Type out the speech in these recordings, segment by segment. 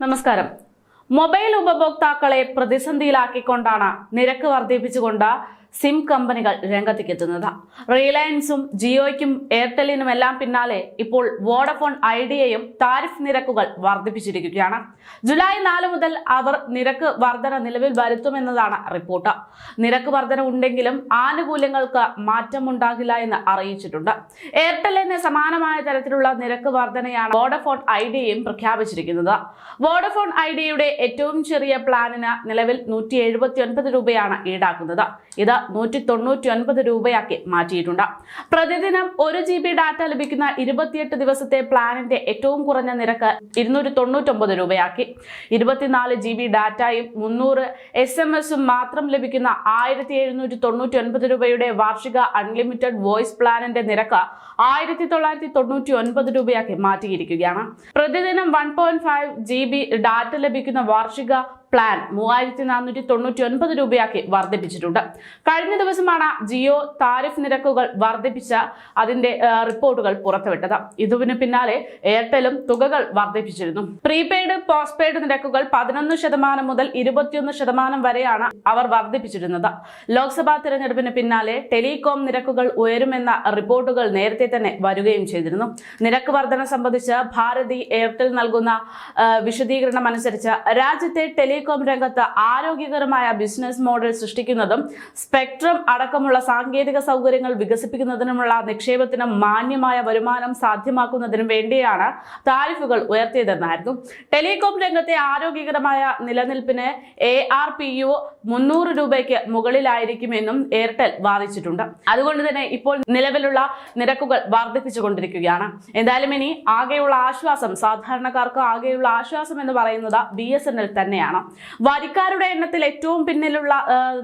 നമസ്കാരം. മൊബൈൽ ഉപഭോക്താക്കളെ പ്രതിസന്ധിയിലാക്കിക്കൊണ്ടാണ് നിരക്ക് വർദ്ധിപ്പിച്ചുകൊണ്ട് സിം കമ്പനികൾ രംഗത്തേക്കെത്തുന്നത്. റിലയൻസും ജിയോയ്ക്കും എയർടെലിനും എല്ലാം പിന്നാലെ ഇപ്പോൾ വോഡഫോൺ ഐഡിയയും താരിഫ് നിരക്കുകൾ വർദ്ധിപ്പിച്ചിരിക്കുകയാണ്. ജൂലൈ നാല് മുതൽ അവർ നിരക്ക് വർധന നിലവിൽ വരുത്തുമെന്നതാണ് റിപ്പോർട്ട്. നിരക്ക് വർധന ഉണ്ടെങ്കിലും ആനുകൂല്യങ്ങൾക്ക് മാറ്റമുണ്ടാകില്ല എന്ന് അറിയിച്ചിട്ടുണ്ട്. എയർടെല്ലിന് സമാനമായ തരത്തിലുള്ള നിരക്ക് വർധനയാണ് വോഡഫോൺ ഐഡിയയും പ്രഖ്യാപിച്ചിരിക്കുന്നത്. വോഡഫോൺ ഐഡിയയുടെ ഏറ്റവും ചെറിയ പ്ലാനിന് നിലവിൽ നൂറ്റി രൂപയാണ് ഈടാക്കുന്നത്. ഇത് നൂറ്റി തൊണ്ണൂറ്റി ഒൻപത് രൂപയാക്കി മാറ്റിയിട്ടുണ്ട്. പ്രതിദിനം ഒരു ജി ബി ഡാറ്റ ലഭിക്കുന്ന ഇരുപത്തിയെട്ട് ദിവസത്തെ പ്ലാനിന്റെ ഏറ്റവും കുറഞ്ഞ നിരക്ക് ഇരുന്നൂറ്റി തൊണ്ണൂറ്റൊമ്പത് രൂപയാക്കി. ഇരുപത്തിനാല് ജി ബി ഡാറ്റയും മുന്നൂറ് എസ് എം എസും മാത്രം ലഭിക്കുന്ന ആയിരത്തി എഴുന്നൂറ്റി തൊണ്ണൂറ്റി ഒൻപത് രൂപയുടെ വാർഷിക അൺലിമിറ്റഡ് വോയിസ് പ്ലാനിന്റെ നിരക്ക് ആയിരത്തി തൊള്ളായിരത്തി തൊണ്ണൂറ്റി ഒൻപത് രൂപയാക്കി മാറ്റിയിരിക്കുകയാണ്. പ്രതിദിനം one point five G B data ലഭിക്കുന്ന വാർഷിക പ്ലാൻ മൂവായിരത്തി നാനൂറ്റി തൊണ്ണൂറ്റി ഒൻപത് രൂപയാക്കി വർദ്ധിപ്പിച്ചിട്ടുണ്ട്. കഴിഞ്ഞ ദിവസമാണ് ജിയോ താരിഫ് നിരക്കുകൾ വർദ്ധിപ്പിച്ച അതിന്റെ റിപ്പോർട്ടുകൾ പുറത്തുവിട്ടത്. ഇതിനു പിന്നാലെ എയർടെലും തുകകൾ വർദ്ധിപ്പിച്ചിരുന്നു. പ്രീപെയ്ഡ് പോസ്റ്റ്പെയ്ഡ് നിരക്കുകൾ പതിനൊന്ന് ശതമാനം മുതൽ ഇരുപത്തിയൊന്ന് ശതമാനം വരെയാണ് അവർ വർദ്ധിപ്പിച്ചിരുന്നത്. ലോക്സഭാ തിരഞ്ഞെടുപ്പിന് പിന്നാലെ ടെലികോം നിരക്കുകൾ ഉയരുമെന്ന റിപ്പോർട്ടുകൾ നേരത്തെ തന്നെ വരികയും ചെയ്തിരുന്നു. നിരക്ക് വർധന സംബന്ധിച്ച് ഭാരതി എയർടെൽ നൽകുന്ന വിശദീകരണം അനുസരിച്ച് രാജ്യത്തെ ടെലികോം രംഗത്ത് ആരോഗ്യകരമായ ബിസിനസ് മോഡൽ സൃഷ്ടിക്കുന്നതും സ്പെക്ട്രം അടക്കമുള്ള സാങ്കേതിക സൗകര്യങ്ങൾ വികസിപ്പിക്കുന്നതിനുമുള്ള നിക്ഷേപത്തിന് മാന്യമായ വരുമാനം സാധ്യമാക്കുന്നതിനും വേണ്ടിയാണ് താരിഫുകൾ ഉയർത്തിയതെന്നായിരുന്നു. ടെലികോം രംഗത്തെ ആരോഗ്യകരമായ നിലനിൽപ്പിന് എ ആർ പി യു മുന്നൂറ് രൂപയ്ക്ക് മുകളിലായിരിക്കുമെന്നും എയർടെൽ വാദിച്ചിട്ടുണ്ട്. അതുകൊണ്ട് തന്നെ ഇപ്പോൾ നിലവിലുള്ള നിരക്കുകൾ വർദ്ധിപ്പിച്ചുകൊണ്ടിരിക്കുകയാണ്. എന്തായാലും ഇനി ആകെയുള്ള ആശ്വാസം സാധാരണക്കാർക്ക് ആകെയുള്ള ആശ്വാസം എന്ന് പറയുന്നത് ബി എസ് എൻ എൽ തന്നെയാണ്. വരിക്കാരുടെ എണ്ണത്തിൽ ഏറ്റവും പിന്നിലുള്ള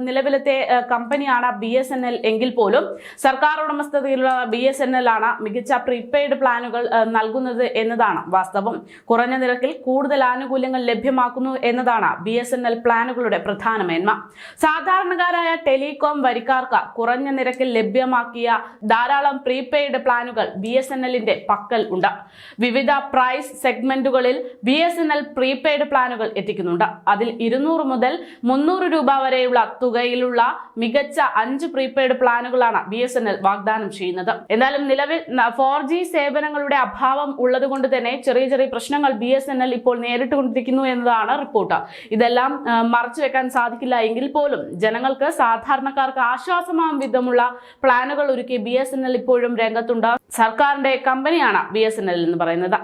നിലവിലത്തെ കമ്പനിയാണ് ബി എസ് എൻ എൽ എങ്കിൽ പോലും സർക്കാർ ഉടമസ്ഥതയിലുള്ള ബി എസ് എൻ എൽ ആണ് മികച്ച പ്രീപെയ്ഡ് പ്ലാനുകൾ നൽകുന്നത് എന്നതാണ് വാസ്തവം. കുറഞ്ഞ നിരക്കിൽ കൂടുതൽ ആനുകൂല്യങ്ങൾ ലഭ്യമാക്കുന്നു എന്നതാണ് ബി എസ് എൻ എൽ പ്ലാനുകളുടെ പ്രധാന മേന്മ. സാധാരണക്കാരായ ടെലികോം വരിക്കാർക്ക് കുറഞ്ഞ നിരക്കിൽ ലഭ്യമാക്കിയ ധാരാളം പ്രീപെയ്ഡ് പ്ലാനുകൾ ബി എസ് എൻ എല്ലിന്റെ പക്കൽ ഉണ്ട്. വിവിധ price സെഗ്മെന്റുകളിൽ B S N L prepaid പ്ലാനുകൾ എത്തിക്കുന്നുണ്ട്. അതിൽ ഇരുന്നൂറ് മുതൽ മുന്നൂറ് രൂപ വരെയുള്ള തുകയിലുള്ള മികച്ച അഞ്ച് പ്രീപെയ്ഡ് പ്ലാനുകളാണ് ബി എസ് എൻ എൽ വാഗ്ദാനം ചെയ്യുന്നത്. എന്നാലും നിലവിൽ ഫോർ ജി സേവനങ്ങളുടെ അഭാവം ഉള്ളതുകൊണ്ട് തന്നെ ചെറിയ ചെറിയ പ്രശ്നങ്ങൾ ബി എസ് എൻ എൽ ഇപ്പോൾ നേരിട്ടുകൊണ്ടിരിക്കുന്നു എന്നതാണ് റിപ്പോർട്ട്. ഇതെല്ലാം മറച്ചു വെക്കാൻ സാധിക്കില്ല എങ്കിൽ പോലും ജനങ്ങൾക്ക് സാധാരണക്കാർക്ക് ആശ്വാസമാം വിധമുള്ള പ്ലാനുകൾ ഒരുക്കി ബി എസ് എൻ എൽ ഇപ്പോഴും രംഗത്തുണ്ട്. സർക്കാരിന്റെ കമ്പനിയാണ് ബി എസ് എൻ എൽ എന്ന് പറയുന്നത്.